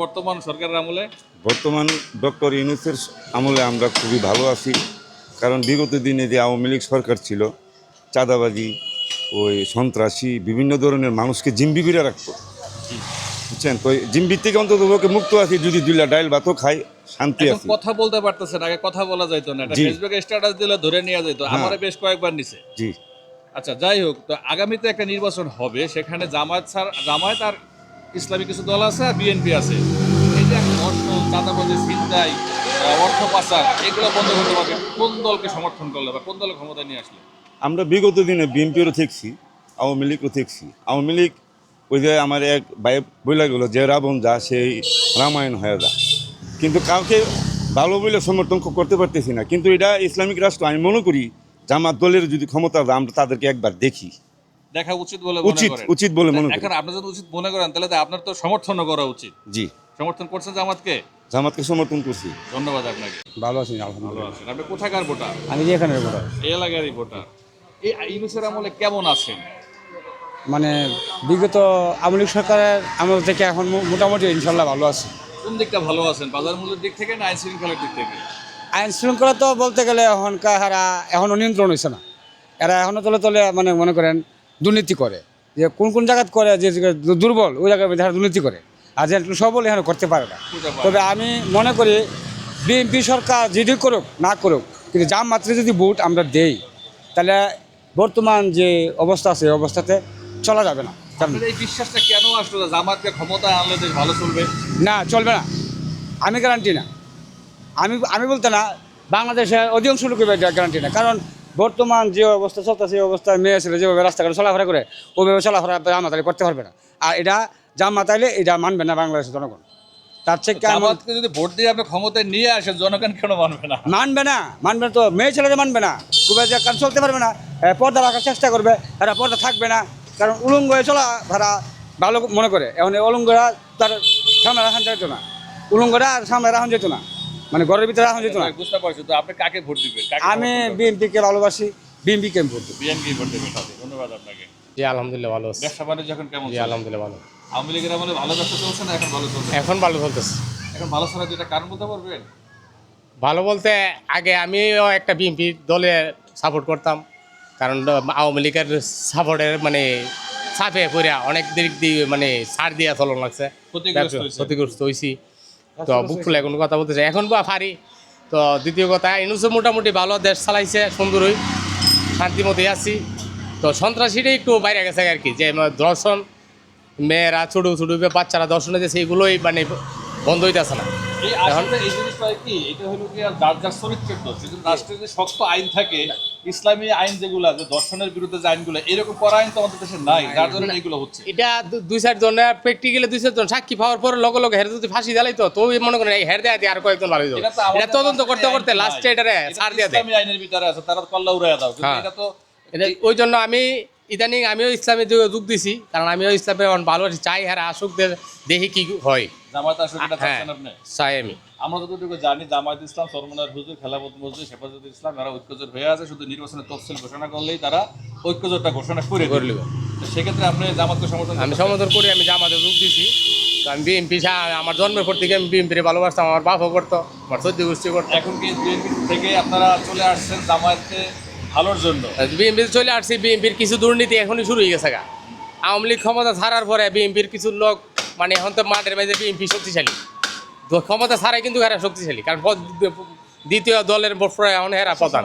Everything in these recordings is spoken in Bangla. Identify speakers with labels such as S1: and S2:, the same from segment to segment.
S1: বর্তমান সরকারের আমলে?
S2: বর্তমান ডক্টর ইউনুসের আমলে আমরা খুবই ভালো আছি। কারণ বিগত দিনে যে আওয়ামী লীগ সরকার ছিল চাঁদাবাজি ওই সন্ত্রাসী বিভিন্ন ধরনের মানুষকে জিম্বি করে রাখতো। বুঝছেন? তো জিম্বির থেকে অন্তত পক্ষে মুক্ত আছি যদি দুইলা ডাইল ভাতও খাই শান্তি আছে।
S1: কথা বলতে পারতেছেন আগে কথা বলা যাইতো না। এটা ফেসবুকে স্ট্যাটাস দিলে ধরে নেওয়া যেত
S2: হ্যাঁ।
S1: আমারে বেশ কয়েকবার নিছে।
S2: জি।
S1: আচ্ছা যাই হোক তো আগামীতে একটা নির্বাচন হবে সেখানে জামায়াত স্যার জামায়াত আর ইসলামী কিছু দল আছে আর বিএনপি আছে। একটা ধর্ষণ চাঁদাবাজি ছিনতাই অর্থ পাচার, এগুলো বন্ধ করতে পারবে কোন দলকে সমর্থন করলে বা কোন দলের ক্ষমতা নিয়ে আসলে?
S2: আমরা বিগত দিনে বিএনপিরও দেখছি, আওয়ামী লীগও দেখছি। আওয়ামী লীগ ওই যে আমার এক ভাই বইলা গেল যে রাবণ যা সেই রামায়ণ হয়ে যা কিন্তু কাউকে ভালো বলে সমর্থন করতে পারতেছি না। কিন্তু এটা ইসলামিক রাষ্ট্র, আমি মনে করি জামাত দলের যদি ক্ষমতা আমরা তাদেরকে একবার দেখি।
S1: দেখা উচিত বলে
S2: উচিত উচিত বলে মনে
S1: এখন আপনি যদি উচিত মনে করেন তাহলে তো আপনার তো সমর্থন করা উচিত।
S2: জি।
S1: সমর্থন করছেন জামাতকে?
S2: জামাতকে সমর্থন করছি।
S1: ধন্যবাদ আপনাকে।
S3: ভালো আছি
S1: ভালো
S3: আলহামদুলিল্লাহ
S1: আছেন। আপনি কোথাকার ভোটার?
S3: আমি যে এখানের ভোটার।
S1: এই এলাকারই ভোটার। এই ইউনুসের আমলে কেমন আছেন?
S3: মানে বিগত আমলিক সরকারের আমল থেকে এখন মোটামুটি ইনশাল্লাহ ভালো আছে।
S1: কোন দিকটা ভালো আছেন বাজার মূল্যের দিক থেকে না আইন শৃঙ্খলার দিক থেকে?
S3: আইন শৃঙ্খলা তো বলতে গেলে এখনকার হারা এখনও নিয়ন্ত্রণ হয়েছে না। এরা এখনও তলে তলে মানে মনে করেন দুর্নীতি করে। যে কোন কোন জায়গাত করে যে দুর্বল ওই জায়গায় যারা দুর্নীতি করে। আর যে সবল এখানে করতে পারে না। তবে আমি মনে করি বিএনপি সরকার যদি করুক না করুক কিন্তু যা মাত্রে যদি ভোট আমরা দেই তাহলে বর্তমান যে অবস্থা আছে অবস্থাতে চলা যাবে না।
S1: এই বিশ্বাসটা কেন আসলো যে জামাতকে ক্ষমতায় আনলে দেশ ভালো চলবে?
S3: না চলবে না। আমি গ্যারান্টি না। আমি আমি বলতে না বাংলাদেশের অধিকাংশ লোকের গ্যারান্টি না। কারণ বর্তমান যে অবস্থা চলতেছে সেই অবস্থায় মেয়ে ছেলে যেভাবে রাস্তাঘাটে চলাফেরা করে ওইভাবে চলাফেরা জামাতালি করতে পারবে না। আর এটা জামাতাইলে এটা মানবে না বাংলাদেশের জনগণ। তার থেকে
S1: জামাতকে যদি ভোট দিয়ে আপনি ক্ষমতায় নিয়ে আসেন জনগণ কেন মানবে না?
S3: মানবে না মানবে তো মেয়ে ছেলেরা মানবে না। যে কারণ চলতে পারবে না। পর্দা রাখার চেষ্টা করবে এরা পর্দা থাকবে না। কারণ উলঙ্গ হয়ে চলা তারা ভালো মনে করে। এখন এই অলঙ্গরা তার সামনে রাখান যেত না। উলঙ্গরা আর সামনে রাখান যেত না। মানে ঘরের ভিতরে রাখান যেত না।
S1: বুঝতে পারছি। তো আপনি কাকে ভোট দিবেন?
S3: আমি বিএনপিকে ভালোবাসি বিএনপিকে ভোট দেবো।
S1: বিএনপি ভোট দেবেন ধন্যবাদ আপনাকে।
S4: জি আলহামদুলিল্লাহ ভালো আছে।
S1: ব্যবসা বাণিজ্য এখন কেমন
S4: জি? আলহামদুলিল্লাহ ভালো।
S1: আওয়ামী লীগের আমলে ভালো ব্যবসা চলছে না এখন ভালো চলছে?
S4: এখন ভালো চলতেছে।
S1: এখন ভালো ছাড়া যেটা কারণ বলতে পারবেন?
S4: ভালো বলতে আগে আমিও একটা বিএনপি দলে সাপোর্ট করতাম। কারণ আওয়ামী লীগের সাপোর্টের মানে চাপে পড়ে অনেক দিক দিয়ে মানে সার দিয়া চলন লাগছে।
S1: ক্ষতিগ্রস্ত হয়েছে।
S4: তো বুক ফুলে কোনো কথা বলতেছে। এখন বা পারি তো দ্বিতীয় কথা ইনুসে মোটামুটি ভালো দেশ চালাইছে সুন্দরই শান্তিমতো আছি। তো সন্ত্রাসীটাই একটু বাইরে গেছে আর কি যে দর্শন মেয়েরা ছোটো ছোটো বাচ্চারা দর্শনে যে সেইগুলোই মানে বন্ধ হইতেছে না।
S1: এই এই জিনিসটা কি এটা হলো কি যার চরিত্রের দোষ রাষ্ট্রের যে শক্ত আইন থাকে ইসলামী আইন যেগুলো যে দর্শনের বিরুদ্ধে যে আইনগুলো এরকম করা আইন তো আমাদের দেশে নাই যার জন্য এইগুলো হচ্ছে।
S4: এটা দুই চারজনের প্র্যাকটিক্যালি দুই চারজন সাক্ষী পাওয়ার পর লগে লগে হেরে যদি ফাঁসি দিলাই তো তো মনে করেন এই হের দেয়া আর কয়েকজন ভালো হইতো
S1: এটা
S4: তদন্ত করতে করতে। লাস্টে এটারে
S1: এটা
S4: ছাড় দিয়ে দেয়।
S1: ইসলামী আইনের ভিতরে আছে তারা কল্লা উড়াইয়া দাও
S4: হ্যাঁ।
S1: এটা তো
S4: এটা ওই জন্য আমি ইদানিং আমিও ইসলামে যোগ- যোগ দিছি কারণ আমিও ইসলামে অন ভালো চাই হ্যাঁ আসুক দে- দেখি কি হয়।
S1: জামায়াত আসলে এটা
S4: হ্যাঁ চাই আমি।
S1: আমরা যতটুকু জানি জামায়াত ইসলাম সরমনার হুজুর খেলাপত মসজিদ হেফাজত ইসলাম এরা ঐক্যজোট হয়ে আছে। শুধু নির্বাচনের তফসিল ঘোষণা করলেই তারা ঐক্যজোটটা ঘোষণা করে
S4: করে
S1: দিবে
S4: লিব।
S1: তো সেক্ষেত্রে আপনি জামাতকে সমর্থন
S4: আমি? সমর্থন করি আমি জামাতে যোগ দিছি। আমি বিএনপি আমার জন্মের পর থেকে আমি বিএনপির ভালোবাসতাম আমার বাপও করতো আমার সদ্য গোষ্ঠী করতো।
S1: এখন কি বিএনপি থেকে আপনারা চলে আসছেন জামায়াতকে ভালোর জন্য?
S4: বিএনপি চলে আসছি বিএনপির কিছু দুর্নীতি এখনই শুরু হয়ে গেছে গা। আওয়ামী লীগ ক্ষমতা ছাড়ার পরে বিএনপির কিছু লোক মানে এখন তো মাঠের মাঝে বিএনপি শক্তিশালী। ক্ষমতা ছাড়াই কিন্তু হেরা শক্তিশালী। কারণ দ্বিতীয় দলের বর্ষরা এখন এরা প্রধান।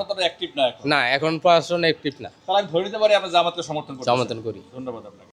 S1: না এখন।
S4: প্রশাসন না।
S1: আমি ধরে নিতে পারি আমরা জামাতকে সমর্থন
S4: সমর্থন করি।
S1: ধন্যবাদ আপনাকে।